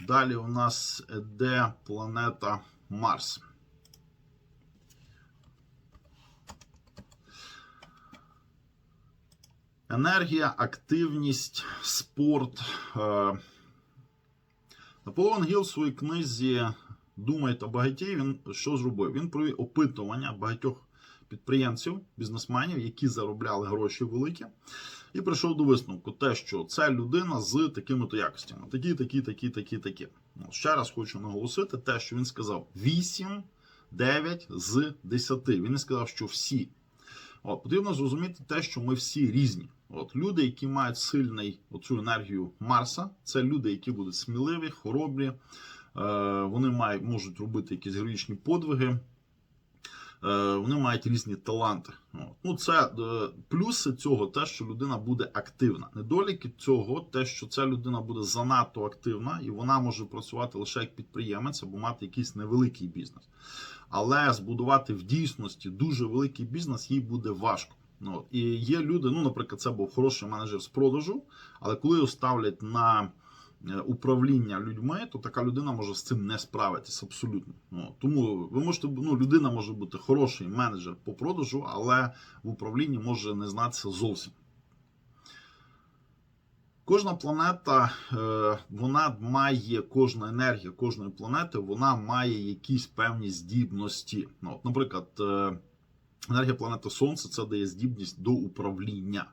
Далі у нас йде планета Марс. Енергія, активність, спорт. Е, Наполеон Гіл в своїй книзі Думайте багатій. Він що зробив? Він провів опитування багатьох підприємців, бізнесменів, які заробляли гроші великі, і прийшов до висновку, те, що це людина з такими-то якостями. Такі, такі, такі, такі, такі. Ну, ще раз хочу наголосити, те, що він сказав: 8, 9 з 10. Він не сказав, що всі. От, потрібно зрозуміти те, що ми всі різні. От люди, які мають сильний оцю енергію Марса, це люди, які будуть сміливі, хоробрі. Е, вони мають, можуть робити якісь героїчні подвиги. Е, вони мають різні таланти. Ну, це е, плюси цього, те, що людина буде активна. Недоліки цього, те, що ця людина буде занадто активна, і вона може працювати лише як підприємець або мати якийсь невеликий бізнес. Але збудувати в дійсності дуже великий бізнес їй буде важко. Ну. І є люди, ну, наприклад, це був хороший менеджер з продажу, але коли його ставлять на управління людьми, то така людина може з цим не справитися абсолютно. Ну, тому ви можете ну, людина може бути хороший менеджер по продажу, але в управлінні може не знатися зовсім. Кожна планета, е, вона має кожна енергія кожної планети, вона має якісь певні здібності. Ну, от, наприклад, е, енергія планети Сонце це дає здібність до управління.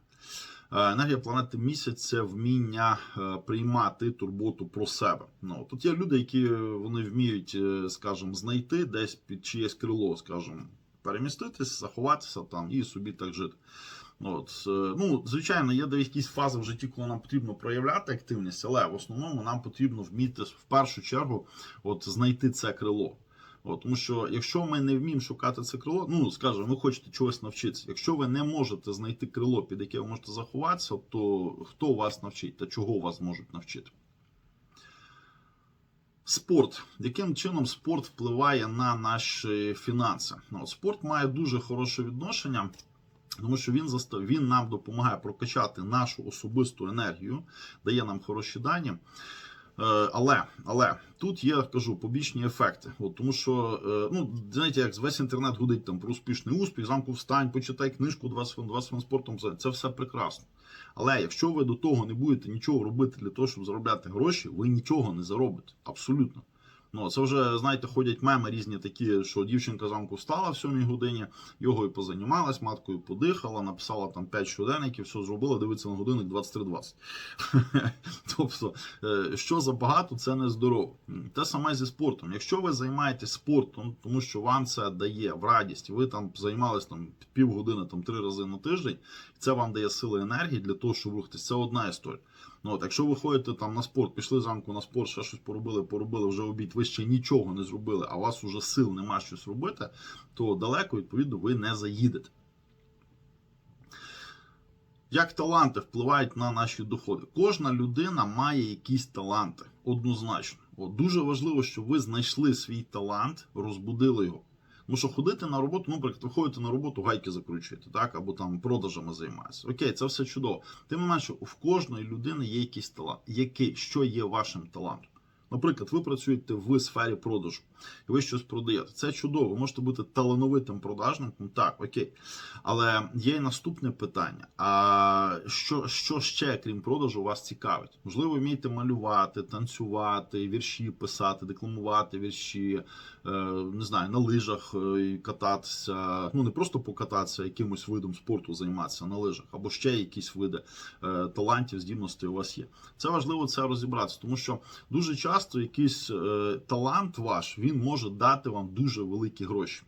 Е, Енергія планети місяць це вміння е, приймати турботу про себе. Ну тут є люди, які вони вміють, е, скажімо, знайти десь під чиєсь крило, скажімо, переміститись, заховатися там і собі так жити. От, е, ну, звичайно, є якісь фази в житті, коли нам потрібно проявляти активність, але в основному нам потрібно вміти в першу чергу от, знайти це крило. От, тому що якщо ми не вміємо шукати це крило, ну скажімо, ви хочете чогось навчитися. Якщо ви не можете знайти крило, під яке ви можете заховатися, то хто вас навчить та чого вас можуть навчити? Спорт. Яким чином спорт впливає на наші фінанси? Ну, спорт має дуже хороше відношення. Тому що він застав, він нам допомагає прокачати нашу особисту енергію, дає нам хороші дані. Е, Але але тут є кажу побічні ефекти. От, тому що е, ну знаєте, як весь інтернет гудить там про успішний успіх, замку встань, почитай книжку 20 хвилин, 20 спортом. Це все прекрасно. Але якщо ви до того не будете нічого робити для того, щоб заробляти гроші, ви нічого не заробите. Абсолютно. Ну, це вже, знаєте, ходять меми різні такі, що дівчинка замку встала в 7 годині, його і позанімалась, маткою подихала, написала там 5 щоденників, все зробила, дивиться на годинник 23.20. тобто, е, що забагато, це не здорово. Те саме зі спортом. Якщо ви займаєтесь спортом, тому що вам це дає в радість, ви там займались там півгодини, там три рази на тиждень, це вам дає сили енергії для того, щоб рухатись. Це одна історія. Ну, от, якщо ви ходите там на спорт, пішли зранку на спорт, ще щось поробили, поробили вже обід, ви ще нічого не зробили, а у вас вже сил нема щось робити, то далеко, відповідно, ви не заїдете. Як таланти впливають на наші доходи? Кожна людина має якісь таланти, однозначно. От, дуже важливо, щоб ви знайшли свій талант, розбудили його. Тому що ходити на роботу, ну, наприклад, ви на роботу, гайки закручуєте, так, або там продажами займаєтеся. Окей, це все чудово. Тим не менше, в кожної людини є якийсь талант. Який, що є вашим талантом? Наприклад, ви працюєте в сфері продажу, і ви щось продаєте. Це чудово. Ви можете бути талановитим продажником, так, окей. Але є й наступне питання: а що, що ще, крім продажу, вас цікавить? Можливо, ви вмієте малювати, танцювати, вірші писати, декламувати вірші, е, не знаю, на лижах е, кататися. Ну не просто покататися, якимось видом спорту займатися на лижах, або ще якісь види е, талантів, здібностей у вас є. Це важливо це розібратися, тому що дуже часто якийсь е, талант ваш він може дати вам дуже великі гроші.